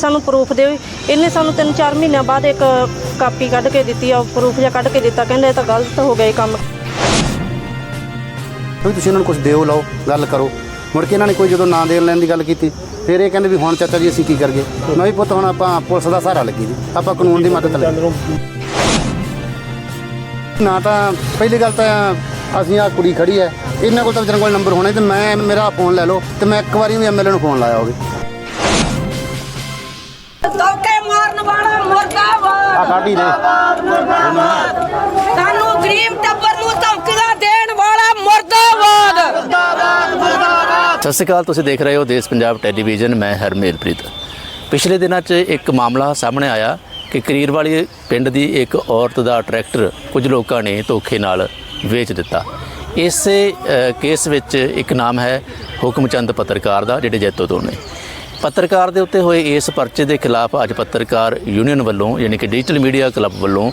ਸਾਨੂੰ ਪ੍ਰੂਫ ਦਿਓ। ਇਹਨੇ ਸਾਨੂੰ 3-4 ਮਹੀਨਿਆਂ ਬਾਅਦ ਇੱਕ ਕਾਪੀ ਕੱਢ ਕੇ ਦਿੱਤੀ ਆ ਪ੍ਰੂਫ ਜਿਹਾ ਕੱਢ ਕੇ ਦਿੱਤਾ। ਕਹਿੰਦੇ ਇਹ ਤਾਂ ਗਲਤ ਹੋ ਗਿਆ ਇਹ ਕੰਮ। ਵੀ ਤੁਸੀਂ ਉਹਨਾਂ ਨੂੰ ਕੁਝ ਦਿਓ, ਲਓ, ਗੱਲ ਕਰੋ। ਮੁੜ ਕੇ ਇਹਨਾਂ ਨੇ ਕੋਈ ਜਦੋਂ ਨਾਂ ਦੇਣ ਲੈਣ ਦੀ ਗੱਲ ਕੀਤੀ, ਫਿਰ ਇਹ ਕਹਿੰਦੇ ਵੀ ਹੁਣ ਚਾਚਾ ਜੀ ਅਸੀਂ ਕੀ ਕਰੀਏ? ਮੈਂ ਵੀ ਪੁੱਤ ਹੁਣ ਆਪਾਂ ਪੁਲਿਸ ਦਾ ਸਹਾਰਾ ਲੱਗੀ ਜੀ। ਆਪਾਂ ਕਾਨੂੰਨ ਦੀ ਮਦਦ ਲੈ ਨਾ ਤਾਂ ਪਹਿਲੀ ਗੱਲ ਤਾਂ ਅਸੀਂ ਆ ਕੁੜੀ ਖੜੀ ਹੈ। ਇਹਨਾਂ ਕੋਲ ਤਾਂ ਵਿਚਾਰਾਂ ਕੋਲ ਨੰਬਰ ਹੋਣਾ ਤੇ ਮੈਂ, ਮੇਰਾ ਫੋਨ ਲੈ ਲਓ ਤੇ ਮੈਂ ਇੱਕ ਵਾਰੀ ਵੀ ਐਮਐਲਏ ਨੂੰ ਫੋਨ ਲਾਇਆ ਹੋਵੇ। ਆ ਕਾਢੀ ਸਾਨੂੰ ਗਰੀਬ ਟੱਬਰ ਨੂੰ ਧਮਕੀਆਂ ਦੇਣ ਵਾਲਾ ਮੁਰਦਾਬਾਦ। ਸਤਿ ਸ਼੍ਰੀ ਅਕਾਲ ਤੁਸੀਂ ਦੇਖ ਰਹੇ ਹੋ ਦੇਸ਼ ਪੰਜਾਬ ਟੈਲੀਵਿਜ਼ਨ ਮੈਂ ਹਰਮੇਲਪ੍ਰੀਤ ਪਿਛਲੇ ਦਿਨਾਂ 'ਚ ਇੱਕ ਮਾਮਲਾ ਸਾਹਮਣੇ ਆਇਆ ਕਿ ਕਰੀਰ ਵਾਲੀ ਪਿੰਡ ਦੀ ਇੱਕ ਔਰਤ ਦਾ ਟਰੈਕਟਰ ਕੁਝ ਲੋਕਾਂ ਨੇ ਧੋਖੇ ਨਾਲ ਵੇਚ ਦਿੱਤਾ। ਇਸੇ ਕੇਸ ਵਿੱਚ ਇੱਕ ਨਾਮ ਹੈ ਹੁਕਮਚੰਦ ਪੱਤਰਕਾਰ ਦਾ ਜਿਹੜੇ ਜੈਤੋ ਤੋਂ ਨੇ। ਪੱਤਰਕਾਰ ਦੇ ਉੱਤੇ ਹੋਏ ਇਸ ਪਰਚੇ ਦੇ ਖਿਲਾਫ ਅੱਜ ਪੱਤਰਕਾਰ ਯੂਨੀਅਨ ਵੱਲੋਂ, ਯਾਨੀ ਕਿ ਡਿਜੀਟਲ ਮੀਡੀਆ ਕਲੱਬ ਵੱਲੋਂ,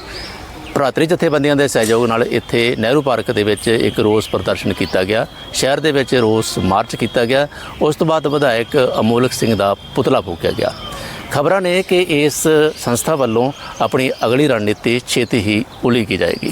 ਭਰਾਤਰੀ ਜਥੇਬੰਦੀਆਂ ਦੇ ਸਹਿਯੋਗ ਨਾਲ ਇੱਥੇ ਨਹਿਰੂ ਪਾਰਕ ਦੇ ਵਿੱਚ ਇੱਕ ਰੋਸ ਪ੍ਰਦਰਸ਼ਨ ਕੀਤਾ ਗਿਆ। ਸ਼ਹਿਰ ਦੇ ਵਿੱਚ ਰੋਸ ਮਾਰਚ ਕੀਤਾ ਗਿਆ। ਉਸ ਤੋਂ ਬਾਅਦ ਵਿਧਾਇਕ ਅਮੋਲਕ ਸਿੰਘ ਦਾ ਪੁਤਲਾ ਫੂਕਿਆ ਗਿਆ। ਖਬਰਾਂ ਨੇ ਕਿ ਇਸ ਸੰਸਥਾ ਵੱਲੋਂ ਆਪਣੀ ਅਗਲੀ ਰਣਨੀਤੀ ਛੇਤੀ ਹੀ ਉਲੀਕੀ ਜਾਏਗੀ।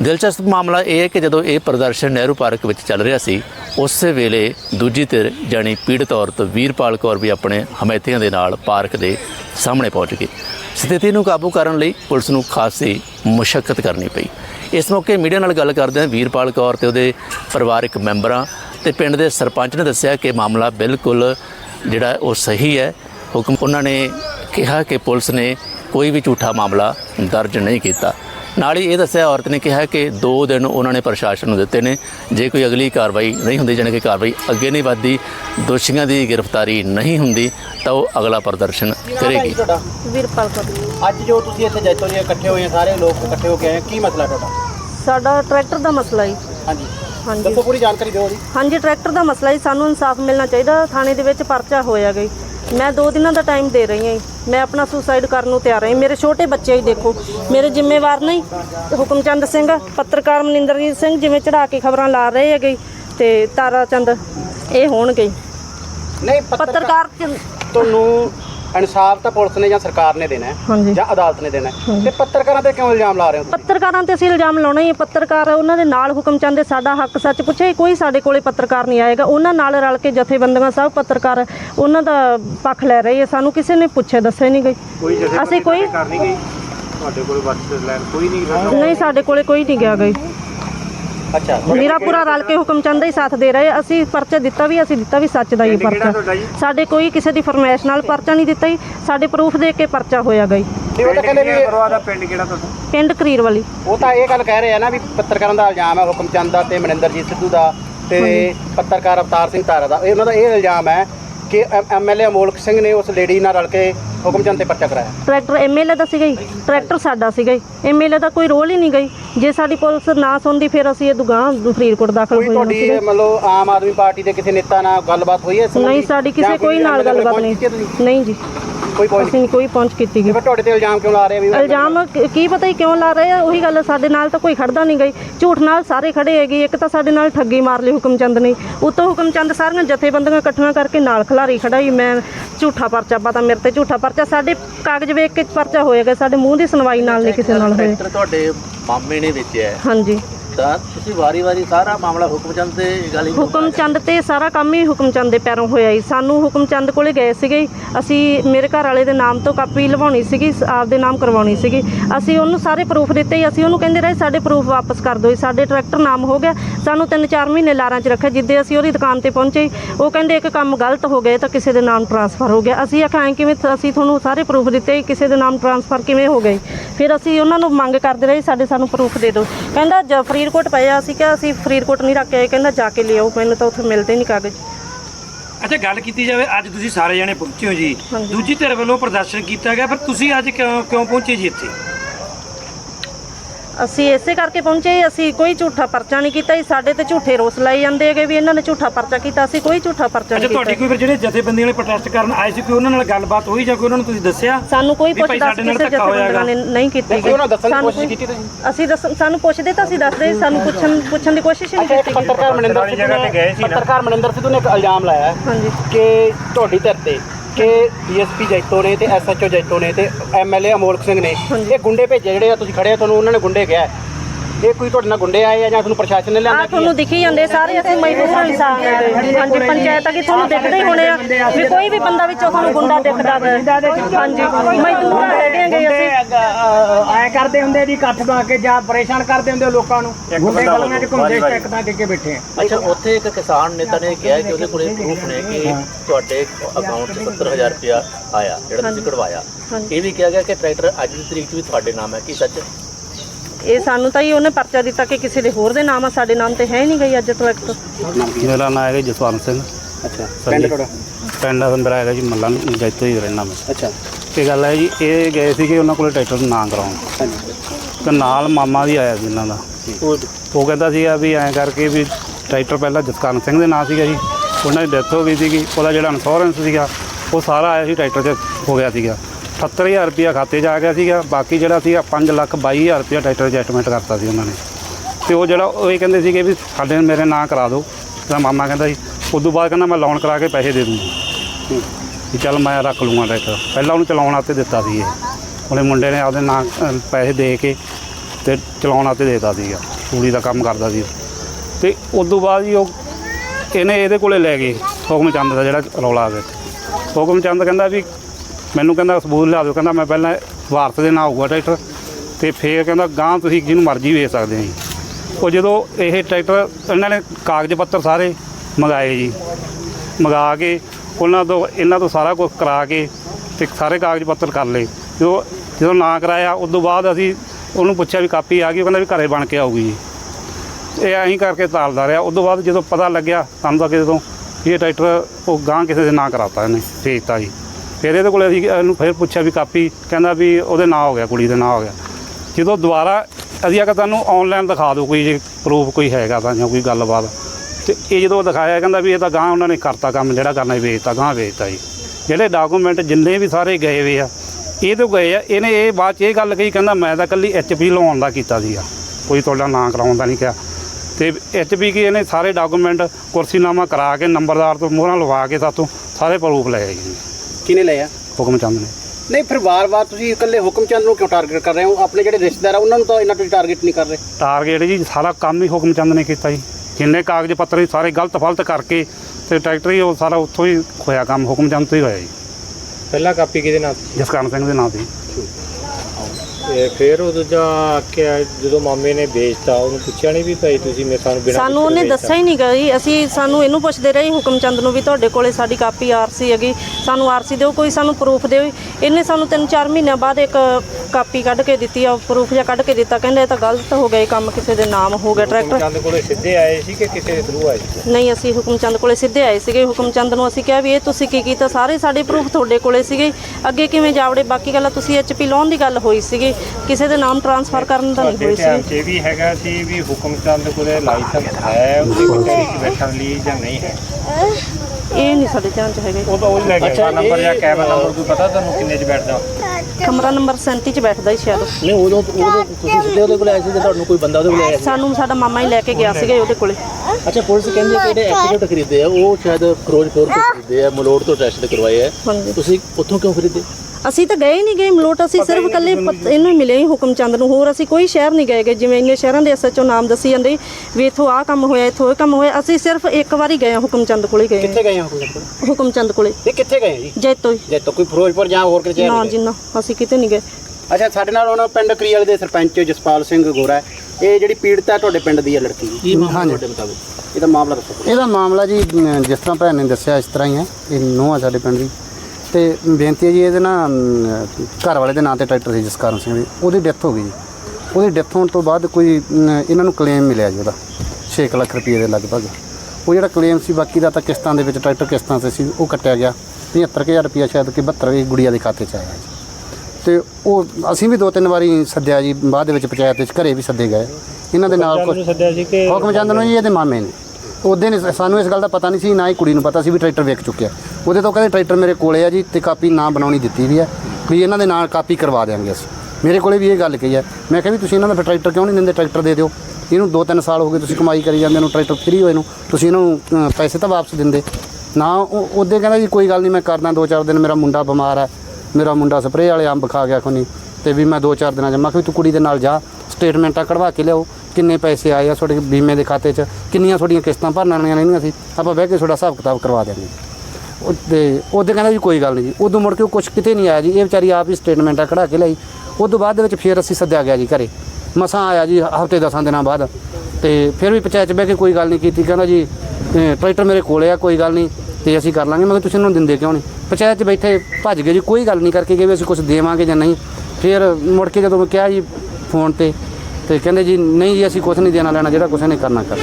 ਦਿਲਚਸਪ ਮਾਮਲਾ ਇਹ ਹੈ ਕਿ ਜਦੋਂ ਇਹ ਪ੍ਰਦਰਸ਼ਨ ਨਹਿਰੂ ਪਾਰਕ ਵਿੱਚ ਚੱਲ ਰਿਹਾ ਸੀ ਉਸੇ ਵੇਲੇ ਦੂਜੀ ਧਿਰ ਜਾਣੀ ਪੀੜਤ ਔਰਤ ਵੀਰਪਾਲ ਕੌਰ ਵੀ ਆਪਣੇ ਹਮਾਇਤੀਆਂ ਦੇ ਨਾਲ ਪਾਰਕ ਦੇ ਸਾਹਮਣੇ ਪਹੁੰਚ ਗਈ। ਸਥਿਤੀ ਨੂੰ ਕਾਬੂ ਕਰਨ ਲਈ ਪੁਲਿਸ ਨੂੰ ਖਾਸੀ ਮੁਸ਼ਕਲ ਕਰਨੀ ਪਈ। ਇਸ ਮੌਕੇ ਮੀਡੀਆ ਨਾਲ ਗੱਲ ਕਰਦਿਆਂ ਵੀਰਪਾਲ ਕੌਰ ਤੇ ਉਹਦੇ ਪਰਿਵਾਰਕ ਮੈਂਬਰਾਂ ਤੇ ਪਿੰਡ ਦੇ ਸਰਪੰਚ ਨੇ ਦੱਸਿਆ ਕਿ ਮਾਮਲਾ ਬਿਲਕੁਲ ਜਿਹੜਾ ਉਹ ਸਹੀ ਹੈ। ਹੁਕਮ ਉਹਨਾਂ ਨੇ ਕਿਹਾ ਕਿ ਪੁਲਿਸ ਨੇ ਕੋਈ ਵੀ ਝੂਠਾ ਮਾਮਲਾ ਦਰਜ ਨਹੀਂ ਕੀਤਾ। ਨਾਲ ਹੀ ਇਹ ਦੱਸਿਆ ਔਰਤ ਨੇ ਕਿਹਾ ਕਿ 2 ਦਿਨ ਉਹਨਾਂ ਨੇ ਪ੍ਰਸ਼ਾਸਨ ਨੂੰ ਦਿੱਤੇ ਨੇ। ਜੇ ਕੋਈ ਅਗਲੀ ਕਾਰਵਾਈ ਨਹੀਂ ਹੁੰਦੀ ਜਾਣੀ ਕਿ ਕਾਰਵਾਈ ਅੱਗੇ ਨਹੀਂ ਵੱਧਦੀ ਦੋਸ਼ੀਆਂ ਦੀ ਗ੍ਰਿਫਤਾਰੀ ਨਹੀਂ ਹੁੰਦੀ ਤਾਂ ਉਹ ਅਗਲਾ ਪ੍ਰਦਰਸ਼ਨ ਕਰੇਗੀ। ਤੁਹਾਡਾ ਵੀਰਪਾਲ ਕੌਰ। ਅੱਜ ਜੋ ਤੁਸੀਂ ਇੱਥੇ ਜੈਤੋ ਜੀ ਇਕੱਠੇ ਹੋਏ ਆ ਸਾਰੇ ਲੋਕ ਇਕੱਠੇ ਹੋ ਕੇ ਆਏ ਆ, ਕੀ ਮਸਲਾ ਤੁਹਾਡਾ? ਸਾਡਾ ਟਰੈਕਟਰ ਦਾ ਮਸਲਾ ਹੈ ਹਾਂਜੀ। ਹਾਂਜੀ। ਦੱਸੋ ਪੂਰੀ ਜਾਣਕਾਰੀ ਦਿਓ ਜੀ। ਹਾਂਜੀ ਟਰੈਕਟਰ ਦਾ ਮਸਲਾ ਹੈ ਸਾਨੂੰ ਇਨਸਾਫ ਮਿਲਣਾ ਚਾਹੀਦਾ ਥਾਣੇ ਦੇ ਵਿੱਚ ਪਰਚਾ ਹੋਇਆ ਗਈ ਮੈਂ 2 ਦਿਨਾਂ ਦਾ ਟਾਈਮ ਦੇ ਰਹੀ ਹਾਂ। ਮੈਂ ਆਪਣਾ ਸੁਸਾਈਡ ਕਰਨ ਨੂੰ ਤਿਆਰ ਹਾਂ। ਮੇਰੇ ਛੋਟੇ ਬੱਚੇ ਹੀ ਦੇਖੋ ਮੇਰੇ ਜ਼ਿੰਮੇਵਾਰ ਨਹੀਂ ਹੁਕਮਚੰਦ ਸਿੰਘ ਪੱਤਰਕਾਰ ਮਨਿੰਦਰਜੀਤ ਸਿੰਘ ਜਿਵੇਂ ਚੜਾ ਕੇ ਖਬਰਾਂ ਲਾ ਰਹੇ ਹੈਗੇ ਤੇ ਤਾਰਾ ਚੰਦ ਇਹ ਹੋਣਗੇ। ਨਹੀਂ ਪੱਤਰਕਾਰ ਤੁਹਾਨੂੰ ਇਨਸਾਫ ਤਾਂ ਪੁਲਿਸ ਨੇ ਜਾਂ ਸਰਕਾਰ ਨੇ ਦੇਣਾ ਹੈ ਹਾਂਜੀ। ਜਾਂ ਅਦਾਲਤ ਨੇ ਦੇਣਾ ਹੈ। ਤੇ ਪੱਤਰਕਾਰਾਂ ਤੇ ਕਿਉਂ ਇਲਜ਼ਾਮ ਲਾ ਰਹੇ ਹੋ ਤੁਸੀਂ? ਪੱਤਰਕਾਰਾਂ ਤੇ ਅਸੀਂ ਇਲਜ਼ਾਮ ਲਾਉਣਾ ਹੀ ਹੈ। ਪੱਤਰਕਾਰ ਉਹਨਾਂ ਦੇ ਨਾਲ ਹੁਕਮ ਚਾਹੁੰਦੇ ਸਾਡਾ ਹੱਕ ਸੱਚ ਪੁੱਛੇ ਕੋਈ ਸਾਡੇ ਕੋਲੇ ਪੱਤਰਕਾਰ ਨਹੀਂ ਆਏਗਾ। ਉਹਨਾਂ ਨਾਲ ਰਲ ਕੇ ਜਥੇਬੰਦੀਆਂ ਸਭ ਪੱਤਰਕਾਰ ਉਹਨਾਂ ਦਾ ਪੱਖ ਲੈ ਰਹੇ ਆ ਸਾਨੂੰ ਕਿਸੇ ਨੇ ਪੁੱਛਿਆ ਦੱਸਿਆ ਨਹੀਂ ਗਈ ਅਸੀਂ ਕੋਈ ਕਰਨੀ ਗਈ? ਤੁਹਾਡੇ ਕੋਲ ਬੱਸ ਲੈਣ ਕੋਈ ਨਹੀਂ ਨਹੀਂ ਸਾਡੇ ਕੋਲੇ ਕੋਈ ਨਹੀਂ ਗਿਆ ਗਈ। ਅੱਛਾ। ਮੇਰਾ ਪੂਰਾ ਰਲ ਕੇ ਹੁਕਮ ਚੰਦ ਹੀ ਸਾਥ ਦੇ ਰਹੇ। ਅਸੀਂ ਪਰਚਾ ਦਿੱਤਾ ਵੀ ਅਸੀਂ ਦਿੱਤਾ ਵੀ ਸੱਚ ਦਾ ਹੀ ਪਰਚਾ। ਸਾਡੇ ਕੋਈ ਕਿਸੇ ਦੀ ਫਰਮਾਇਸ਼ ਨਾਲ ਪਰਚਾ ਨਹੀਂ ਦਿੱਤਾ ਜੀ। ਸਾਡੇ ਪ੍ਰੂਫ ਦੇ ਕੇ ਪਰਚਾ ਹੋਇਆ ਗਈ ਉਹ ਤਾਂ ਕਹਿੰਦੇ ਵੀ ਦਾ ਪਿੰਡ ਕਿਹੜਾ ਤੁਹਾਡਾ? ਪਿੰਡ ਕਰੀਰ ਵਾਲੀ। ਉਹ ਤਾਂ ਇਹ ਗੱਲ ਕਹਿ ਰਹੇ ਆ ਨਾ ਵੀ ਪੱਤਰਕਾਰਾਂ ਦਾ ਇਲਜ਼ਾਮ ਹੈ ਹੁਕਮਚੰਦ ਦਾ ਤੇ ਮਨਿੰਦਰਜੀਤ ਸਿੱਧੂ ਦਾ ਤੇ ਪੱਤਰਕਾਰ ਅਵਤਾਰ ਸਿੰਘ ਤਾਰਾ ਦਾ। ਇਹ ਉਹਨਾਂ ਦਾ ਇਹ ਇਲਜ਼ਾਮ ਹੈ ਕਿ ਐਮਐਲਏ ਅਮੋਲਕ ਸਿੰਘ ਨੇ ਉਸ ਲੇਡੀ ਨਾਲ ਰਲ ਕੇ ਹੁਕਮਚੰਦ ਤੇ ਪਰਚਾ ਕਰਾਇਆ। ਟਰੈਕਟਰ ਐਮਐਲਏ ਦਾ ਸੀਗਾ ਜੀ ਟਰੈਕਟਰ ਸਾਡਾ ਸੀਗਾ ਜੀ। ਐਮਐਲਏ ਦਾ ਕੋਈ ਰੋਲ ਹੀ ਨਹੀਂ ਗਈ। ਜੇ ਸਾਡੀ ਪੁਲਿਸ ਨਾ ਸੁਣਦੀ ਫਿਰ ਅਸੀਂ ਇਹ ਦੁਗਾਂ ਫਰੀਦਕੋਟ ਦਾਖਲ ਕੋਈ ਹੋਏ ਤੁਹਾਡੀ ਸੀਗੇ। ਮਤਲਬ ਆਮ ਆਦਮੀ ਪਾਰਟੀ ਦੇ ਕਿਸੇ ਨੇਤਾ ਨਾਲ ਗੱਲਬਾਤ ਹੋਈ ਹੈ ਇਸ ਸੰਬੰਧੀ? ਨਹੀਂ ਸਾਡੀ ਕਿਸੇ ਕੋਈ ਨਾਲ ਗੱਲਬਾਤ ਨਹੀਂ। ਕੀਤੀ ਹੈ ਤੁਸੀਂ? ਨਹੀਂ ਜੀ। ਕੋਈ ਪਹੁੰਚ ਅਸੀਂ ਕੋਈ ਪਹੁੰਚ ਕੀਤੀ ਗਈ ਫਿਰ ਤੁਹਾਡੇ ਤੇ ਇਲਜ਼ਾਮ ਕਿਉਂ ਲਾ ਰਹੇ ਆ ਵੀ ਇਲਜ਼ਾਮ ਕ- ਕੀ ਪਤਾ ਹੀ ਕਿਉਂ ਲਾ ਰਹੇ ਆ? ਉਹੀ ਗੱਲ ਸਾਡੇ ਨਾਲ ਤਾਂ ਕੋਈ ਖੜਦਾ ਨਹੀਂ ਗਈ। ਝੂਠ ਨਾਲ ਸਾਰੇ ਖੜੇ ਹੈਗੇ ਇੱਕ ਤਾਂ ਸਾਡੇ ਨਾਲ ਠੱਗੀ ਮਾਰ ਲਈ ਹੁਕਮਚੰਦ ਨੇ। ਉਤੋਂ ਹੁਕਮਚੰਦ ਸਾਰੀਆਂ ਜਥੇਬੰਦੀਆਂ ਇਕੱਠੀਆਂ ਕਰਕੇ ਨਾਲ ਖਿਲਾਰੀ ਖੜਾ ਹੀ ਮੈਂ ਝੂਠਾ ਪਰਚਾ ਪਤਾ ਮੇਰੇ ਤੇ ਝੂਠਾ ਪਰਚਾ। ਸਾਡੇ ਕਾਗਜ਼ ਵੇਖ ਕੇ ਪਰਚਾ ਹੋਏਗਾ ਸਾਡੇ ਮੂੰਹ ਦੀ ਸੁਣਵਾਈ ਨਾਲ ਨਹੀਂ ਕਿਸੇ ਨਾਲ ਹੋਏ। ਟਰੈਕਟਰ ਤੁਹਾਡੇ ਮਾਮੇ ਨੇ ਵੇਚਿਆ ਹੈ। ਹਾਂਜੀ। ਤਾਂ ਤੁਸੀਂ ਵਾਰੀ-ਵਾਰੀ ਸਾਰਾ ਮਾਮਲਾ ਹੁਕਮਚੰਦ ਦੇ ਗੱਲ ਹੀ ਹੁਕਮਚੰਦ ਤੇ ਸਾਰਾ ਕੰਮ ਹੀ ਹੁਕਮਚੰਦ ਦੇ ਪੈਰੋਂ ਹੋਇਆ ਜੀ। ਸਾਨੂੰ ਹੁਕਮਚੰਦ ਕੋਲੇ ਗਏ ਸੀਗੇ। ਅਸੀਂ ਮੇਰੇ ਘਰ ਵਾਲੇ ਦੇ ਨਾਮ ਤੋਂ ਕਾਪੀ ਲਵਾਉਣੀ ਸੀਗੀ ਆਪਦੇ ਨਾਮ ਕਰਵਾਉਣੀ ਸੀਗੀ। ਅਸੀਂ ਉਹਨੂੰ ਸਾਰੇ ਪ੍ਰੂਫ ਦਿੱਤੇ ਜੀ। ਅਸੀਂ ਉਹਨੂੰ ਕਹਿੰਦੇ ਰਹੇ ਸਾਡੇ ਪ੍ਰੂਫ ਵਾਪਸ ਕਰ ਦਿਓ ਜੀ। ਸਾਡੇ ਟਰੈਕਟਰ ਨਾਮ ਹੋ ਗਿਆ। ਸਾਨੂੰ 3-4 ਮਹੀਨੇ ਲਾਰਾਂ 'ਚ ਰੱਖਿਆ ਜਿੱਦੇ ਅਸੀਂ ਉਹਦੀ ਦੁਕਾਨ ਤੇ ਪਹੁੰਚੇ ਉਹ ਕਹਿੰਦੇ ਇੱਕ ਕੰਮ ਗਲਤ ਹੋ ਗਿਆ ਇਹ ਤਾਂ ਕਿਸੇ ਦੇ ਨਾਮ ਟਰਾਂਸਫਰ ਹੋ ਗਿਆ। ਅਸੀਂ ਆਖਿਆ ਐਂ ਕਿਵੇਂ ਅਸੀਂ ਤੁਹਾਨੂੰ ਸਾਰੇ ਪ੍ਰੂਫ ਦਿੱਤੇ ਜੀ, ਕਿਸੇ ਦੇ ਨਾਮ ਟਰਾਂਸਫਰ ਕਿਵੇਂ ਹੋ ਗਏ? ਫਿਰ ਅਸੀਂ ਉਹਨਾਂ ਨੂੰ ਮੰਗ ਕਰਦੇ ਰਹੇ ਸਾਡੇ ਸਾਨੂੰ ਪ੍ਰੂਫ ਦੇ ਦਿਓ। ਕਹਿੰਦਾ ਜ ਫਰੀਦਕੋਟ ਪਿਆ ਅਸੀਂ ਕਿਹਾ ਅਸੀਂ ਫਰੀਦਕੋਟ ਨਹੀਂ ਰੱਖ ਕੇ ਆਏ ਕਹਿੰਦਾ ਜਾ ਕੇ ਲਿਆਓ ਮੈਨੂੰ ਤਾਂ ਉੱਥੇ ਮਿਲਦੇ ਨਹੀਂ ਕਾਗਜ਼। ਅੱਛਾ ਗੱਲ ਕੀਤੀ ਜਾਵੇ ਅੱਜ ਤੁਸੀਂ ਸਾਰੇ ਜਣੇ ਪਹੁੰਚੇ ਹੋ ਜੀ। ਹਾਂਜੀ। ਦੂਜੀ ਧਿਰ ਵੱਲੋਂ ਪ੍ਰਦਰਸ਼ਨ ਕੀਤਾ ਗਿਆ ਪਰ ਤੁਸੀਂ ਅੱਜ ਕਿਉਂ ਕਿਉਂ ਪਹੁੰਚੇ ਜੀ ਇੱਥੇ? ਅਸੀਂ ਇਸੇ ਕਰਕੇ ਪਹੁੰਚੇ ਅਸੀਂ ਕੋਈ ਝੂਠਾ ਪਰਚਾ ਨਹੀਂ ਕੀਤਾ ਜੀ ਸਾਡੇ ਤੇ ਝੂਠੇ ਰੋਸ ਲਾਏ ਜਾਂਦੇ ਹੈਗੇ ਵੀ ਇਹਨਾਂ ਨੇ ਝੂਠਾ ਪਰਚਾ ਕੀਤਾ ਅਸੀਂ ਕੋਈ ਝੂਠਾ ਪਰਚਾ ਅੱਛਾ ਨਹੀਂ ਤੁਹਾਡੀ ਕੀਤਾ। ਕੋਈ ਫਿਰ ਜਿਹੜੇ ਜਥੇਬੰਦੀਆਂ ਵਾਲੇ ਪ੍ਰੋਟੈਸਟ ਕਰਨ ਆਏ ਸੀ ਕੋਈ ਉਹਨਾਂ ਨਾਲ ਗੱਲਬਾਤ ਹੋਈ ਜਾਂ ਕੋਈ ਉਹਨਾਂ ਨੂੰ ਤੁਸੀਂ ਦੱਸਿਆ? ਸਾਨੂੰ ਕੋਈ ਵੀ ਪੁੱਛ ਦੱਸ ਸਾਡੇ ਨਾਲ ਕਿਸੇ ਧੱਕਾ ਹੋਇਆ ਜਥੇਬੰਦੀਆਂ ਨੇ ਨਹੀਂ ਕੀਤੀ ਨਹੀਂ, ਉਹਨਾਂ ਦੱਸਣ ਦੀ ਸਾਨੂੰ ਕੋਸ਼ਿਸ਼ ਕੀਤੀ ਤੁਸੀਂ? ਅਸੀਂ ਦੱਸ ਸਾਨੂੰ ਪੁੱਛਦੇ ਤਾਂ ਅਸੀਂ ਦੱਸਦੇ ਸਾਨੂੰ ਪੁੱਛਣ ਪੁੱਛਣ ਦੀ ਕੋਸ਼ਿਸ਼ ਹੀ ਨਹੀਂ ਕੀਤੀ ਪੱਤਰਕਾਰ ਮਨਿੰਦਰ ਸਿੱਧੂ ਨੇ ਪੱਤਰਕਾਰ ਮਨਿੰਦਰ ਸਿੱਧੂ ਨੇ ਇੱਕ ਇਲਜ਼ਾਮ ਲਾਇਆ ਹੈ ਹਾਂਜੀ। ਕਿ ਤੁਹਾਡੀ ਧਿਰ ਤੇ ਕਿ ਡੀਐਸਪੀ ਜੈਤੋ ਨੇ ਤੇ ਐਸਐਚਓ ਜੈਤੋ ਨੇ ਤੇ ਐਮਐਲਏ ਅਮੋਲਕ ਸਿੰਘ ਨੇ ਇਹ ਗੁੰਡੇ ਭੇਜੇ ਜਿਹੜੇ ਆ ਤੁਸੀਂ ਖੜੇ ਆ ਤੁਹਾਨੂੰ ਉਹਨਾਂ ਨੇ ਗੁੰਡੇ ਕਿਹਾ ਹੈ। ਇਹ ਕੋਈ ਤੁਹਾਡੇ ਨਾਲ ਗੁੰਡੇ ਆਏ ਆ ਜਾਂ ਤੁਹਾਨੂੰ ਪ੍ਰਸ਼ਾਸਨ ਨੇ ਆ ਲਿਆਂਦਾ ਕੀ ਤੁਹਾਨੂੰ ਦਿਖੀ ਜਾਂਦੇ ਸਾਰੇ ਅਸੀਂ ਮਜ਼ਦੂਰਾਂ ਇਨਸਾਨ ਨੇ ਹਾਂਜੀ ਪੰਚਾਇਤਾਂ ਕੀ ਤੁਹਾਨੂੰ ਦਿਖਦੇ ਹੀ ਹੋਣੇ ਆ ਵੀ ਕੋਈ ਵੀ ਬੰਦਾ ਵਿੱਚੋਂ ਤੁਹਾਨੂੰ ਗੁੰਡਾ ਦਿਖਦਾ ਵਾ। ਹਾਂਜੀ ਮਜ਼ਦੂਰ ਹੈਗੇ ਗੇ ਅਸੀਂ। ਐ ਕਰਦੇ ਹੁੰਦੇ ਜੀ ਇਕੱਠ ਬਣਾ ਕੇ ਜਾਂ ਪਰੇਸ਼ਾਨ ਕਰਦੇ ਹੁੰਦੇ ਲੋਕਾਂ ਨੂੰ। ਗੁੰਡੇ ਗਲੀਆਂ 'ਚ ਘੁੰਮਦੇ ਇੱਕ ਤਾਂ ਕੇ ਬੈਠੇ ਆ। ਅੱਛਾ ਉੱਥੇ ਇੱਕ ਕਿਸਾਨ ਨੇਤਾ ਨੇ ਕਿਹਾ ਕਿ ਉਹਦੇ ਕੋਲੇ ਪ੍ਰੂਫ ਨੇ ਕਿ ਤੁਹਾਡੇ ਅਕਾਊਂਟ 'ਚ 70000 ਰੁਪਇਆ ਆਇਆ ਜਿਹੜਾ ਤੁਸੀਂ ਕਢਵਾਇਆ। ਇਹ ਵੀ ਕਿਹਾ ਗਿਆ ਕਿ ਟਰੈਕਟਰ ਅੱਜ ਦੀ ਤਰੀਕ 'ਚ ਵੀ ਤੁਹਾਡੇ ਨਾਮ ਹੈ ਕੀ ਸੱਚ? ਇਹ ਸਾਨੂੰ ਤਾਂ ਹੀ ਉਹਨੇ ਪਰਚਾ ਦਿੱਤਾ ਕਿ ਕਿਸੇ ਦੇ ਹੋਰ ਦੇ ਨਾਮ ਆ ਸਾਡੇ ਨਾਮ ਤੇ ਹੈ ਨਹੀਂ ਗਈ ਅੱਜ ਤੱਕ ਮੇਰਾ ਨਾਮ ਹੈਗਾ ਜੀ ਜਸਵੰਤ ਸਿੰਘ। ਅੱਛਾ ਪਿੰਡ। ਤੁਹਾਡਾ ਪਿੰਡ ਮੇਰਾ ਹੈਗਾ ਜੀ ਮੱਲਾ ਜੈਤੋ ਹੀ ਰਹਿਣਾ ਮੈਂ ਅੱਛਾ। ਇਹ ਗੱਲ ਹੈ ਜੀ ਇਹ ਗਏ ਸੀਗੇ ਉਹਨਾਂ ਕੋਲੇ ਟਰੈਕਟਰ ਨਾ ਕਰਾਉਣ। ਤੇ ਨਾਲ ਮਾਮਾ ਵੀ ਆਇਆ ਸੀ ਇਹਨਾਂ ਦਾ। ਉਹ ਕਹਿੰਦਾ ਸੀਗਾ ਵੀ ਐਂ ਕਰਕੇ ਵੀ ਟਰੈਕਟਰ ਪਹਿਲਾਂ ਜਸਕਰਨ ਸਿੰਘ ਦੇ ਨਾਂ ਸੀਗਾ ਜੀ। ਉਹਨਾਂ ਦੀ ਡੈਥ ਹੋ ਗਈ ਸੀਗੀ। ਉਹਦਾ ਜਿਹੜਾ ਇੰਸ਼ੋਰੈਂਸ ਸੀਗਾ ਉਹ ਸਾਰਾ ਆਇਆ ਸੀ ਟਰੈਕਟਰ 'ਚ ਹੋ ਗਿਆ ਸੀਗਾ। 78000 ਰੁਪਇਆ ਖਾਤੇ 'ਚ ਆ ਗਿਆ ਸੀਗਾ, ਬਾਕੀ ਜਿਹੜਾ ਸੀਗਾ 5 ਲੱਖ 22000 ਰੁਪਇਆ ਟਰੈਕਟਰ 'ਚ ਕਰਤਾ ਸੀ ਉਹਨਾਂ ਨੇ। ਤੇ ਉਹ ਜਿਹੜਾ ਉਹ ਇਹ ਕਹਿੰਦੇ ਸੀਗੇ ਵੀ ਸਾਡੇ ਮੇਰੇ ਨਾਂ ਕਰਾ ਦਿਓ। ਤਾਂ ਮਾਮਾ ਕਹਿੰਦਾ ਜੀ ਸੀ ਤੋਂ ਬਾਅਦ ਕਹਿੰਦਾ ਮੈਂ ਲੋਨ ਕਰਾ ਕੇ ਪੈਸੇ ਦੇ ਦੂੰਗਾ। ਵੀ ਚੱਲ ਮੈਂ ਰੱਖ ਲੂੰਗਾ ਟਰੈਕਟਰ। ਪਹਿਲਾਂ ਉਹਨੂੰ ਚਲਾਉਣ ਵਾਸਤੇ ਦਿੱਤਾ ਸੀ ਇਹ। ਉਹਨੇ ਮੁੰਡੇ ਨੇ ਆਪਦੇ ਨਾਂ ਪੈਸੇ ਦੇ ਕੇ ਤੇ ਚਲਾਉਣ ਵਾਸਤੇ ਦੇਤਾ ਸੀਗਾ। ਤੂੜੀ ਦਾ ਕੰਮ ਕਰਦਾ ਸੀ ਉਹ। ਤੇ ਉਦੋਂ ਬਾਅਦ ਹੀ ਉਹ ਇਹਨੇ ਇਹਦੇ ਕੋਲੇ ਲੈ ਗਏ ਹੁਕਮ ਚੰਦ ਦਾ ਜਿਹੜਾ ਰੌਲਾ ਵਿੱਚ ਹੁਕਮ ਚੰਦ ਕਹਿੰਦਾ ਵੀ ਮੈਨੂੰ ਕਹਿੰਦਾ ਸਬੂਤ ਲਿਆ ਦਿਓ, ਕਹਿੰਦਾ ਮੈਂ ਪਹਿਲਾਂ ਭਾਰਤ ਦੇ ਨਾਂ ਹੋਊਗਾ ਟਰੈਕਟਰ, ਤੇ ਫੇਰ ਕਹਿੰਦਾ ਗਾਂ ਤੁਸੀਂ ਜਿਹਨੂੰ ਮਰਜ਼ੀ ਵੇਚ ਸਕਦੇ ਹੋ ਜੀ। ਉਹ ਜਦੋਂ ਇਹ ਟਰੈਕਟਰ, ਇਹਨਾਂ ਨੇ ਕਾਗਜ਼ ਪੱਤਰ ਸਾਰੇ ਮੰਗਾਏ ਜੀ। ਮੰਗਾ ਕੇ ਉਹਨਾਂ ਤੋਂ, ਇਹਨਾਂ ਤੋਂ ਸਾਰਾ ਕੁਝ ਕਰਾ ਕੇ ਤੇ ਸਾਰੇ ਕਾਗਜ਼ ਪੱਤਰ ਕਰ ਲਏ। ਜਦੋਂ ਜਦੋਂ ਨਾ ਕਰਾਇਆ, ਉਸ ਤੋਂ ਬਾਅਦ ਅਸੀਂ ਉਹਨੂੰ ਪੁੱਛਿਆ ਵੀ ਕਾਪੀ ਆ ਗਈ, ਉਹ ਕਹਿੰਦਾ ਵੀ ਘਰੇ ਬਣ ਕੇ ਆਊਗੀ ਜੀ। ਇਹ ਐਂ ਕਰਕੇ ਤਾਲਦਾ ਰਿਹਾ। ਉਸ ਤੋਂ ਬਾਅਦ ਜਦੋਂ ਪਤਾ ਲੱਗਿਆ ਸਾਨੂੰ ਤਾਂ ਕਿਸੇ ਤੋਂ ਵੀ ਇਹ ਟਰੈਕਟਰ ਉਹ ਗਾਂ ਕਿਸੇ ਦੇ ਨਾਂ ਕਰਾਤਾ, ਇਹਨੇ ਵੇਚਤਾ ਜੀ। ਫਿਰ ਇਹਦੇ ਕੋਲ ਅਸੀਂ ਇਹਨੂੰ ਫਿਰ ਪੁੱਛਿਆ ਵੀ ਕਾਪੀ, ਕਹਿੰਦਾ ਵੀ ਉਹਦੇ ਨਾਂ ਹੋ ਗਿਆ, ਕੁੜੀ ਦੇ ਨਾਂ ਹੋ ਗਿਆ। ਜਦੋਂ ਦੁਬਾਰਾ ਅਸੀਂ ਆਖਿਆ, ਤੁਹਾਨੂੰ ਆਨਲਾਈਨ ਦਿਖਾ ਦਿਓ ਕੋਈ ਜੇ ਪ੍ਰੂਫ ਕੋਈ ਹੈਗਾ ਤਾਂ ਜਾਂ ਕੋਈ ਗੱਲਬਾਤ। ਤੇ ਇਹ ਜਦੋਂ ਦਿਖਾਇਆ, ਕਹਿੰਦਾ ਵੀ ਇਹ ਤਾਂ ਗਾਂ ਉਹਨਾਂ ਨੇ ਕਰਤਾ ਕੰਮ, ਜਿਹੜਾ ਕਰਨਾ ਹੀ ਵੇਚਤਾ ਗਾਂ ਵੇਚਤਾ ਜੀ। ਜਿਹੜੇ ਡਾਕੂਮੈਂਟ ਜਿੰਨੇ ਵੀ ਸਾਰੇ ਗਏ ਵੇ ਆ, ਇਹ ਤੋਂ ਗਏ ਆ, ਇਹਨੇ ਇਹ ਬਾਅਦ ਚ ਇਹ ਗੱਲ ਕਹੀ, ਕਹਿੰਦਾ ਮੈਂ ਤਾਂ ਕੱਲੀ ਐਚਪੀ ਲਵਾਉਣ ਦਾ ਕੀਤਾ ਸੀਗਾ। ਕੋਈ ਤੁਹਾਡਾ ਨਾਂ ਕਰਾਉਣ ਦਾ ਨਹੀਂ ਕਿਹਾ। ਤੇ ਐਚਪੀ ਕੀ ਇਹਨੇ ਸਾਰੇ ਡਾਕੂਮੈਂਟ ਕੁਰਸੀਨਾਮਾ ਕਰਾ ਕੇ, ਨੰਬਰਦਾਰ ਤੋਂ ਮੋਹਰਾਂ ਲਵਾ ਕੇ ਸਾਤੋਂ ਸਾਰੇ ਪ੍ਰੂਫ ਲਏ ਜੀ। ਕਿਹਨੇ ਲਿਆ ਹੁਕਮ ਚੰਦ ਨੇ। ਨਹੀਂ ਫਿਰ ਵਾਰ-ਵਾਰ ਤੁਸੀਂ ਇਕੱਲੇ ਹੁਕਮਚੰਦ ਨੂੰ ਕਿਉਂ ਟਾਰਗੇਟ ਕਰ ਰਹੇ ਹੋ? ਆਪਣੇ ਜਿਹੜੇ ਰਿਸ਼ਤੇਦਾਰ ਆ ਉਹਨਾਂ ਨੂੰ ਤਾਂ ਇਹਨਾਂ ਤੋਂ ਟਾਰਗੇਟ ਨਹੀਂ ਕਰ ਰਹੇ। ਟਾਰਗੇਟ ਜੀ ਸਾਰਾ ਕੰਮ ਹੀ ਹੁਕਮ ਚੰਦ ਨੇ ਕੀਤਾ ਜੀ। ਜਿੰਨੇ ਕਾਗਜ਼ ਪੱਤਰ ਸੀ ਸਾਰੇ ਗਲਤ ਫਲਤ ਕਰਕੇ ਤੇ ਟਰੈਕਟਰ ਹੀ ਉਹ ਸਾਰਾ ਉੱਥੋਂ ਹੀ ਹੋਇਆ ਕੰਮ ਹੁਕਮ ਚੰਦ ਤੋਂ ਹੀ ਹੋਇਆ ਜੀ। ਪਹਿਲਾ ਕਾਪੀ ਕਿਹਦੇ ਨਾਲ ਜਸਕਰਨ ਸਿੰਘ ਦੇ ਨਾਂ ਤੇ। ਤੇ ਫਿਰ ਉਹ ਦੂਜਾ ਆਖਿਆ ਜਦੋਂ ਮਾਮੇ ਨੇ ਵੇਚਤਾ ਉਹਨੂੰ ਪੁੱਛਿਆ ਨਹੀਂ ਵੀ ਭਾਈ ਤੁਸੀਂ ਮੇਰੇ ਸਾਨੂੰ ਬਿਨਾਂ ਸਾਨੂੰ ਪੁੱਛੇ ਉਹਨੇ ਵੇਚਤਾ। ਦੱਸਿਆ ਹੀ ਨਹੀਂ ਗਈ ਅਸੀਂ ਸਾਨੂੰ ਇਹਨੂੰ ਪੁੱਛਦੇ ਰਹੇ ਹੁਕਮ ਚੰਦ ਨੂੰ ਵੀ ਤੁਹਾਡੇ ਕੋਲੇ ਸਾਡੀ ਕਾਪੀ ਆਰਸੀ ਹੈਗੀ। ਸਾਨੂੰ ਆਰਸੀ ਦਿਓ ਕੋਈ ਸਾਨੂੰ ਪ੍ਰੂਫ ਦਿਓ। ਇਹਨੇ ਸਾਨੂੰ 3-4 ਮਹੀਨਿਆਂ ਬਾਅਦ ਇੱਕ ਕਾਪੀ ਕੱਢ ਕੇ ਦਿੱਤੀ ਆ ਪ੍ਰੂਫ ਜਿਹਾ ਕੱਢ ਕੇ ਦਿੱਤਾ। ਕਹਿੰਦੇ ਇਹ ਤਾਂ ਗਲਤ ਹੋ ਗਿਆ ਇਹ ਕੰਮ ਕਿਸੇ ਦੇ ਨਾਮ ਹੋ ਗਿਆ ਟਰੈਕਟਰ ਚੰਦ ਕੋਲੇ ਸਿੱਧੇ ਆਏ ਸੀ ਕਿ ਕਿਸੇ ਦੇ ਥਰੂ ਆਏ ਸੀ? ਨਹੀਂ ਅਸੀਂ ਹੁਕਮ ਚੰਦ ਕੋਲੇ ਸਿੱਧੇ ਆਏ ਸੀਗੇ। ਹੁਕਮ ਚੰਦ ਨੂੰ ਅਸੀਂ ਕਿਹਾ ਵੀ ਇਹ ਤੁਸੀਂ ਕੀ ਕੀਤਾ? ਸਾਰੇ ਸਾਡੇ ਪ੍ਰੂਫ ਤੁਹਾਡੇ ਕੋਲੇ ਸੀਗੇ। ਅੱਗੇ ਕਿਵੇਂ ਜਾਵੜੇ? ਬਾਕੀ ਗੱਲਾਂ ਤੁਸੀਂ ਐਚਪੀ ਲੋਨ ਦੀ ਗੱਲ ਹੋਈ ਸੀਗੀ। ਕਿਸੇ ਦੇ ਨਾਮ ਟਰਾਂਸਫਰ ਕਰਨ ਦਾ ਨਹੀਂ ਹੋਈ ਸੀ। ਇਹ ਵੀ ਹੈਗਾ ਸੀ ਵੀ ਹੁਕਮ ਚੰਦ ਕੋਲੇ ਲਾਇਸੈਂਸ ਹੈ ਉਹਦੀ ਕਚਹਿਰੀ 'ਚ ਬੈਠਣ ਲਈ ਜਾਂ ਨਹੀਂ ਹੈ? ਇਹ ਨਹੀਂ ਸਾਡੇ ਧਿਆਨ ਚ ਹੈਗਾ। ਉਹ ਤਾਂ ਉਹ ਹੀ ਲੈ ਗਿਆ ਨੰਬਰ ਜਾਂ ਕੈਬਨ ਨੰਬਰ ਕੋਈ ਪਤਾ ਤੁਹਾਨੂੰ ਕਿੰਨੇ 'ਚ ਬੈਠਦਾ? ਕਮਰਾ ਨੰਬਰ 37 ਚ ਬੈਠਦਾ ਹੀ ਸ਼ਾਇਦ। ਨਹੀਂ ਉਦੋਂ ਉਦੋਂ ਤੁਸੀਂ ਸਿੱਧੇ ਉਹਦੇ ਕੋਲ ਆਏ ਸੀ ਤੇ ਤੁਹਾਨੂੰ ਕੋਈ ਬੰਦਾ ਉਹਦੇ ਕੋਲ ਆਇਆ ਸੀ? ਸਾਨੂੰ ਸਾਡਾ ਮਾਮਾ ਹੀ ਲੈ ਕੇ ਗਿਆ ਸੀਗਾ ਉਹਦੇ ਕੋਲੇ। ਅੱਛਾ ਪੁਲਿਸ ਕਹਿੰਦੀ ਕਿ ਜਿਹੜੇ ਐਕਸੀਡੈਂਟ ਖਰੀਦੇ ਆ ਉਹ ਸ਼ਾਇਦ ਫਿਰੋਜ਼ਪੁਰ ਤੋਂ ਖਰੀਦੇ ਆ ਮਲੋੜ ਤੋਂ ਟੈਸਟ ਕਰਵਾਏ ਆ। ਤੁਸੀਂ ਉੱਥੋਂ ਕਿਉਂ ਖਰੀਦੇ? ਅਸੀਂ ਤਾਂ ਗਏ ਨਹੀਂ ਗਏ ਮਲੋਟ ਅਸੀਂ ਸਿਰਫ ਇਕੱਲੇ ਪਤ- ਇਹਨੂੰ ਹੀ ਮਿਲੇ ਹੀ ਹੁਕਮ ਚੰਦ ਨੂੰ। ਹੋਰ ਅਸੀਂ ਕੋਈ ਸ਼ਹਿਰ ਨਹੀਂ ਗਏ ਗੇ ਜਿਵੇਂ ਇੰਨੇ ਸ਼ਹਿਰਾਂ ਦੇ ਐਸਐਚਓ ਨਾਮ ਦੱਸੀ ਜਾਂਦੇ ਵੀ ਇੱਥੋਂ ਆਹ ਕੰਮ ਹੋਇਆ ਇੱਥੋਂ ਇਹ ਕੰਮ ਹੋਇਆ। ਅਸੀਂ ਸਿਰਫ ਇੱਕ ਵਾਰੀ ਗਏ ਹਾਂ ਹੁਕਮ ਚੰਦ ਕੋਲੇ ਗਏ ਕਿੱਥੇ ਗਏ ਆ ਹੁਕਮਚੰਦ ਕੋਲ? ਹੁਕਮ ਚੰਦ ਕੋਲੇ। ਇਹ ਕਿੱਥੇ ਗਏ ਆ ਜੀ? ਜੈਤੋ ਹੀ। ਜੇ ਤਾਂ ਕੋਈ ਫਿਰੋਜ਼ਪੁਰ ਜਾਂ ਹੋਰ ਕਿਤੇ ਨਾ ਗਏ? ਜਿੰਨਾ ਅਸੀਂ ਕਿਤੇ ਨਹੀਂ ਗਏ। ਅੱਛਾ ਸਾਡੇ ਨਾਲ ਹੁਣ ਪਿੰਡ ਕਰੀ ਵਾਲੇ ਦੇ ਸਰਪੰਚ ਜਸਪਾਲ ਸਿੰਘ ਗੋਰਾ ਹੈ। ਇਹ ਜਿਹੜੀ ਪੀੜਤ ਹੈ ਤੁਹਾਡੇ ਪਿੰਡ ਦੀ ਹੈ ਲੜਕੀ ਕੀ ਮਾਮਲਾ ਤੁਹਾਡੇ ਮੁਤਾਬਿਕ? ਇਹਦਾ ਮਾਮਲਾ ਦੱਸੋ। ਇਹਦਾ ਮਾਮਲਾ ਜੀ ਅਮ, ਜਿਸ ਤਰ੍ਹਾਂ ਭੈਣ ਨੇ ਦੱਸਿਆ ਇਸ ਤਰ੍ਹਾਂ ਹੀ ਹੈ। ਇਹ ਨੂੰਹ ਆ ਸਾਡੇ ਪਿੰਡ ਦੀ। ਤੇ ਬੇਨਤੀ ਹੈ ਜੀ ਇਹਦੇ ਨਾ ਘਰ ਵਾਲੇ ਦੇ ਨਾਂ ਤੇ ਟਰੈਕਟਰ ਸੀ ਜਸਕਰਨ ਸਿੰਘ ਦੀ ਉਹਦੀ ਡੈਥ ਹੋ ਗਈ ਜੀ। ਉਹਦੀ ਡੈਥ ਹੋਣ ਤੋਂ ਬਾਅਦ ਕੋਈ ਇਹਨਾਂ ਨੂੰ ਕਲੇਮ ਮਿਲਿਆ ਜੀ ਉਹਦਾ। 6 ਲੱਖ ਰੁਪਏ ਦੇ ਲਗਭਗ। ਉਹ ਜਿਹੜਾ ਕਲੇਮ ਸੀ ਬਾਕੀ ਦਾ ਤਾਂ ਕਿਸ਼ਤਾਂ ਦੇ ਵਿੱਚ ਟਰੈਕਟਰ ਕਿਸ਼ਤਾਂ ਤੇ ਸੀ ਉਹ ਕੱਟਿਆ ਗਿਆ। 75000 ਰੁਪਏ ਸ਼ਾਇਦ ਕਿ 72 ਗੁੜੀਆ ਦੇ ਖਾਤੇ 'ਚ ਆਇਆ ਜੀ। ਤੇ ਉਹ ਅਸੀਂ ਵੀ ਦੋ ਤਿੰਨ ਵਾਰੀ ਸੱਦਿਆ ਜੀ ਬਾਅਦ ਦੇ ਵਿੱਚ ਪੰਚਾਇਤ ਵਿੱਚ ਘਰੇ ਵੀ ਸੱਦੇ ਗਏ। ਇਹਨਾਂ ਦੇ ਨਾਲ ਕੁਝ ਸੱਦਿਆ ਸੀ ਕਿ ਹੁਕਮ ਚੰਦ ਨੂੰ ਜੀ ਇਹਦੇ ਮਾਮੇ ਨੇ। ਉਹਦੇ ਨੇ ਸਾਨੂੰ ਇਸ ਗੱਲ ਦਾ ਪਤਾ ਨਹੀਂ ਸੀ ਨਾ ਹੀ ਕੁੜੀ ਨੂੰ ਪਤਾ ਸੀ ਵੀ ਟਰੈਕਟਰ ਵਿਕ ਚੁੱਕਿਆ। ਉਹਦੇ ਤੋਂ ਕਹਿੰਦੇ ਟਰੈਕਟਰ ਮੇਰੇ ਕੋਲੇ ਆ ਜੀ ਤੇ ਕਾਪੀ ਨਾ ਬਣਾਉਣੀ ਦਿੱਤੀ ਵੀ ਹੈ ਵੀ ਇਹਨਾਂ ਦੇ ਨਾਲ ਕਾਪੀ ਕਰਵਾ ਦਿਆਂਗੇ ਅਸੀਂ। ਮੇਰੇ ਕੋਲੇ ਵੀ ਇਹ ਗੱਲ ਕਹੀ ਹੈ ਮੈਂ ਕਿਹਾ ਵੀ ਤੁਸੀਂ ਇਹਨਾਂ ਦਾ ਟਰੈਕਟਰ ਕਿਉਂ ਨਹੀਂ ਦਿੰਦੇ? ਟਰੈਕਟਰ ਦੇ ਦਿਓ। ਇਹਨੂੰ 2-3 ਸਾਲ ਹੋ ਗਏ ਤੁਸੀਂ ਕਮਾਈ ਕਰੀ ਜਾਂਦੇ ਨੂੰ, ਟਰੈਕਟਰ ਫਰੀ ਹੋਏ ਨੂੰ। ਤੁਸੀਂ ਇਹਨਾਂ ਨੂੰ ਪੈਸੇ ਤਾਂ ਵਾਪਸ ਦਿੰਦੇ। ਨਾ ਉਹ, ਉਹਦੇ ਕਹਿੰਦਾ ਜੀ ਕੋਈ ਗੱਲ ਨਹੀਂ, ਮੈਂ ਕਰਦਾ ਦੋ ਚਾਰ ਦਿਨ, ਮੇਰਾ ਮੁੰਡਾ ਬਿਮਾਰ ਹੈ ਮੇਰਾ ਮੁੰਡਾ ਸਪਰੇਅ ਵਾਲੇ ਅੰਬ ਖਾ ਗਿਆ ਖੁਨੀ। ਤੇ ਵੀ ਮੈਂ ਦੋ ਚਾਰ ਦਿਨਾਂ 'ਚ, ਮੈਂ ਕਿਹਾ ਤੂੰ ਕੁੜੀ ਦੇ ਨਾਲ ਜਾ। ਸਟੇਟਮੈਂਟਾਂ ਕਢਵਾ ਕੇ ਲਿਆਓ। ਕਿੰਨੇ ਪੈਸੇ ਆਏ ਆ ਤੁਹਾਡੇ ਬੀਮੇ ਦੇ ਖਾਤੇ 'ਚ? ਕਿੰਨੀਆਂ ਤੁਹਾਡੀਆਂ ਕਿਸ਼ਤਾਂ ਭਰਨ ਵਾਲੀਆਂ ਰਹਿੰਦੀਆਂ ਸੀ ਆਪਾਂ ਬਹਿ ਕੇ ਤੁਹਾਡਾ ਹਿਸਾਬ ਕਿਤਾਬ ਕਰਵਾ ਦਿਆਂਗੇ। ਤੇ ਉਹਦੇ ਕਹਿੰਦਾ ਜੀ ਕੋਈ ਗੱਲ ਨਹੀਂ ਜੀ। ਉਦੋਂ ਮੁੜ ਕੇ ਉਹ ਕੁਛ ਕਿਤੇ ਨਹੀਂ ਆਇਆ ਜੀ। ਇਹ ਵਿਚਾਰੀ ਆਪ ਹੀ ਸਟੇਟਮੈਂਟਾਂ ਕਢਾ ਕੇ ਲਈ। ਉਦੋਂ ਬਾਅਦ ਦੇ ਵਿੱਚ ਫਿਰ ਅਸੀਂ ਸੱਦਿਆ ਗਿਆ ਜੀ ਘਰੇ। ਮਸਾਂ ਆਇਆ ਜੀ ਹਫ਼ਤੇ ਦਸਾਂ ਦਿਨਾਂ ਬਾਅਦ। ਤੇ ਫਿਰ ਵੀ ਪੰਚਾਇਤ 'ਚ ਬਹਿ ਕੇ ਕੋਈ ਗੱਲ ਨਹੀਂ ਕੀਤੀ। ਕਹਿੰਦਾ ਜੀ, ਅਹ, ਟਰੈਕਟਰ ਮੇਰੇ ਕੋਲੇ ਆ, ਕੋਈ ਗੱਲ ਨਹੀਂ। ਤੇ ਅਸੀਂ ਕਰ ਲਾਂਗੇ। ਮੈਂ ਤੁਸੀਂ ਇਹਨਾਂ ਨੂੰ ਦਿੰਦੇ ਕਿਉਂ ਨਹੀਂ? ਪੰਚਾਇਤ 'ਚ ਬੈਠੇ ਭੱਜ ਗਏ ਜੀ। ਕੋਈ ਗੱਲ ਨਹੀਂ ਕਰਕੇ ਗਏ ਅਸੀਂ ਕੁਝ ਦੇਵਾਂਗੇ ਜਾਂ ਨਹੀਂ। ਫਿਰ ਮੁੜ ਕੇ ਜਦੋਂ ਮੈਂ ਕਿਹਾ ਜੀ ਫੋਨ ਤੇ ਤੇ ਕਹਿੰਦੇ ਜੀ, ਨਹੀਂ ਜੀ, ਅਸੀਂ ਕੁਝ ਨਹੀਂ ਦੇਣਾ ਲੈਣਾ। ਜਿਹੜਾ ਕੁਛ ਨੇ ਕਰਨਾ ਕਰ।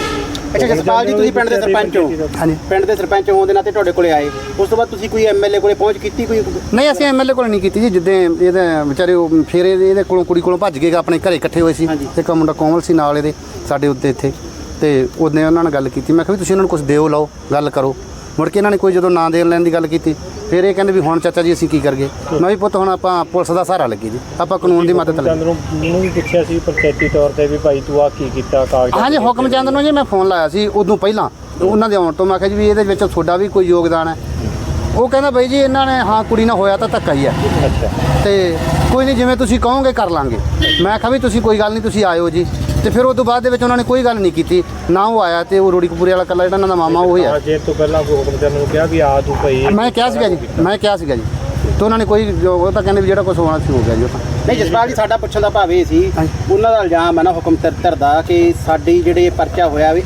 ਅੱਛਾ ਜਸਪਾਲ ਜੀ ਤੁਸੀਂ ਪਿੰਡ ਦੇ ਸਰਪੰਚ ਹੋ। ਹਾਂਜੀ। ਪਿੰਡ ਦੇ ਸਰਪੰਚ ਹੋਣ ਦੇ ਨਾਤੇ ਤੁਹਾਡੇ ਕੋਲੇ ਆਏ। ਉਸ ਤੋਂ ਬਾਅਦ ਤੁਸੀਂ ਕੋਈ ਐਮਐਲਏ ਕੋਲੇ ਪਹੁੰਚ ਕੀਤੀ ਕੋਈ? ਨਹੀਂ ਅਸੀਂ ਐਮਐਲਏ ਕੋਲ ਨਹੀਂ ਕੀਤੀ ਜੀ। ਜਿੱਦਾਂ ਇਹਦੇ ਵਿਚਾਰੇ ਉਹ ਫਿਰ ਇਹਦੇ ਇਹਦੇ ਕੋਲੋਂ ਕੁੜੀ ਕੋਲੋਂ ਭੱਜ ਗਏ ਆਪਣੇ ਘਰੇ ਇਕੱਠੇ ਹੋਏ ਸੀ। ਇੱਕ ਮੁੰਡਾ ਕੋਮਲ ਸੀ ਨਾਲ ਇਹਦੇ ਸਾਡੇ ਉੱਤੇ ਇੱਥੇ। ਤੇ ਉਹਨੇ ਉਹਨਾਂ ਨਾਲ ਗੱਲ ਕੀਤੀ। ਮੈਂ ਕਿਹਾ ਵੀ ਤੁਸੀਂ ਇਹਨਾਂ ਨੂੰ ਕੁਝ ਦਿਓ ਲਓ ਗੱਲ ਕਰੋ। ਮੁੜ ਕੇ ਇਹਨਾਂ ਨੇ ਕੋਈ ਜਦੋਂ ਨਾਂ ਦੇਣ ਲੈਣ ਦੀ ਗੱਲ ਕੀਤੀ ਫਿਰ ਇਹ ਕਹਿੰਦੇ ਵੀ ਹੁਣ ਚਾਚਾ ਜੀ ਅਸੀਂ ਕੀ ਕਰਗੇ? ਮੈਂ ਵੀ ਪੁੱਤ ਹੁਣ ਆਪਾਂ ਪੁਲਿਸ ਦਾ ਸਹਾਰਾ ਲੱਗੇ ਜੀ। ਆਪਾਂ ਕਾਨੂੰਨ ਦੀ ਮਦਦ ਚੰਦ ਲੱਗੇ ਨੂੰ ਨੂੰ ਵੀ ਪੁੱਛਿਆ ਸੀ ਪੰਚਾਇਤੀ ਤੌਰ ਤੇ ਵੀ ਭਾਈ ਤੂੰ ਆ ਕੀ ਕੀਤਾ ਕਾਗਜ਼ ਹਾਂਜੀ ਹੁਕਮ ਚੰਦ ਨੂੰ ਜੀ ਮੈਂ ਫੋਨ ਲਾਇਆ ਸੀ ਉਦੋਂ ਪਹਿਲਾਂ। ਉਹਨਾਂ ਦੇ ਆਉਣ ਤੋਂ ਮੈਂ ਕਿਹਾ ਜੀ ਵੀ ਇਹਦੇ ਵਿੱਚ ਤੁਹਾਡਾ ਵੀ ਕੋਈ ਯੋਗਦਾਨ ਹੈ। ਉਹ ਕਹਿੰਦਾ ਬਈ ਜੀ ਇਹਨਾਂ ਨੇ ਹਾਂ ਕੁੜੀ ਨਾਲ ਹੋਇਆ ਤਾਂ ਧੱਕਾ ਹੀ ਹੈ। ਅੱਛਾ। ਤੇ ਕੋਈ ਨਹੀਂ ਜਿਵੇਂ ਤੁਸੀਂ ਕਹੋਗੇ ਕਰ ਲਾਂਗੇ। ਮੈਂ ਕਿਹਾ ਵੀ ਤੁਸੀਂ ਕੋਈ ਗੱਲ ਨਹੀਂ ਤੁਸੀਂ ਆਇਓ ਜੀ। ਤੇ ਫਿਰ ਉਸ ਤੋਂ ਬਾਅਦ ਦੇ ਵਿੱਚ ਉਹਨਾਂ ਨੇ ਕੋਈ ਗੱਲ ਨਹੀਂ ਕੀਤੀ ਨਾ ਉਹ ਆਇਆ ਤੇ ਉਹ ਰੋੜੀ ਕਪੂਰੇ ਵਾਲਾ ਕੱਲਾ ਜਿਹੜਾ ਇਹਨਾਂ ਦਾ ਮਾਮਾ ਉਹ ਹੀ ਆ ਜੇ ਤੋਂ ਪਹਿਲਾਂ ਕੋਈ ਹੁਕਮ ਨੂੰ ਕਿਹਾ ਵੀ ਆ ਤੂੰ ਭਾਈ ਮੈਂ ਕਿਹਾ ਸੀਗਾ ਜੀ ਮੈਂ ਕਿਹਾ ਸੀਗਾ ਜੀ। ਤੇ ਉਹਨਾਂ ਨੇ ਕੋਈ ਜੋ- ਉਹ ਤਾਂ ਕਹਿੰਦੇ ਵੀ ਜਿਹੜਾ ਕੁਝ ਹੋਣਾ ਸੀ ਹੋ ਗਿਆ ਜੀ ਉਹ ਤਾਂ। ਨਹੀਂ ਜਸਪਾਲ ਜੀ ਸਾਡਾ ਪੁੱਛਣ ਦਾ ਭਾਵ ਇਹ ਸੀ। ਉਹਨਾਂ ਦਾ ਇਲਜ਼ਾਮ ਹੈ ਨਾ ਹੁਕਮ ਧਰ- ਧਰਦਾ ਕਿ ਸਾਡੀ ਜਿਹੜੇ ਪਰਚਾ ਹੋਇਆ ਵੀ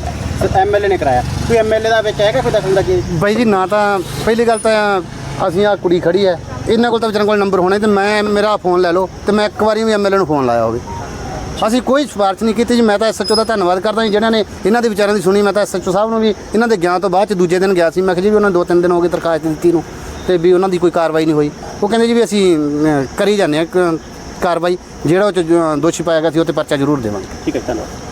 ਐਮਐਲਏ ਨੇ ਕਰਾਇਆ। ਕੋਈ ਐਮਐਲਏ ਦਾ ਵਿੱਚ ਹੈਗਾ ਕੋਈ ਦਖਲ ਦਾ ਜੀ ਬਾਈ ਜੀ ਨਾ ਤਾਂ ਪਹਿਲੀ ਗੱਲ ਤਾਂ ਅਸੀਂ ਆ ਕੁੜੀ ਖੜੀ ਹੈ। ਇਹਨਾਂ ਕੋਲ ਤਾਂ ਵਿਚਾਰਾਂ ਕੋਲ ਨੰਬਰ ਹੋਣਾ ਤੇ ਮੈਂ ਮੇਰਾ ਫੋਨ ਲੈ ਲਓ ਤੇ ਮੈਂ ਇੱਕ ਵਾਰੀ ਵੀ ਐਮਐਲਏ ਨੂੰ ਫੋਨ ਲਾਇਆ ਹੋਵੇ। ਅਸੀਂ ਕੋਈ ਸਿਫਾਰਿਸ਼ ਨਹੀਂ ਕੀਤੀ ਜੀ। ਮੈਂ ਤਾਂ ਐਸਐਚਓ ਦਾ ਧੰਨਵਾਦ ਕਰਦਾ ਜੀ ਜਿਹਨਾਂ ਨੇ ਇਹਨਾਂ ਦੇ ਵਿਚਾਰਾਂ ਦੀ ਸੁਣੀ। ਮੈਂ ਤਾਂ ਐਸਐਚਓ ਸਾਹਿਬ ਨੂੰ ਵੀ ਇਹਨਾਂ ਦੇ ਗਿਆਨ ਤੋਂ ਬਾਅਦ ਚ ਦੂਜੇ ਦਿਨ ਗਿਆ ਸੀ। ਮੈਂ ਕਿਹਾ ਜੀ ਵੀ ਉਹਨਾਂ ਨੇ ਦੋ ਤਿੰਨ ਦਿਨ ਹੋ ਗਏ ਦਰਖਾਸਤ ਦਿੱਤੀ ਨੂੰ ਤੇ ਵੀ ਉਹਨਾਂ ਦੀ ਕੋਈ ਕਾਰਵਾਈ ਨਹੀਂ ਹੋਈ। ਉਹ ਕਹਿੰਦੇ ਜੀ ਵੀ ਅਸੀਂ ਅਮ, ਕਰੀ ਜਾਂਦੇ ਹਾਂ ਕ- ਕਾਰਵਾਈ। ਜਿਹੜਾ ਉਹ ਚ ਜ- ਦੋਸ਼ੀ ਪਾਇਆ ਗਿਆ ਸੀ ਉਹ ਤੇ ਪਰਚਾ ਜ਼ਰੂਰ ਦੇਵਾਂਗੇ। ਠੀਕ ਹੈ ਧੰਨਵਾਦ।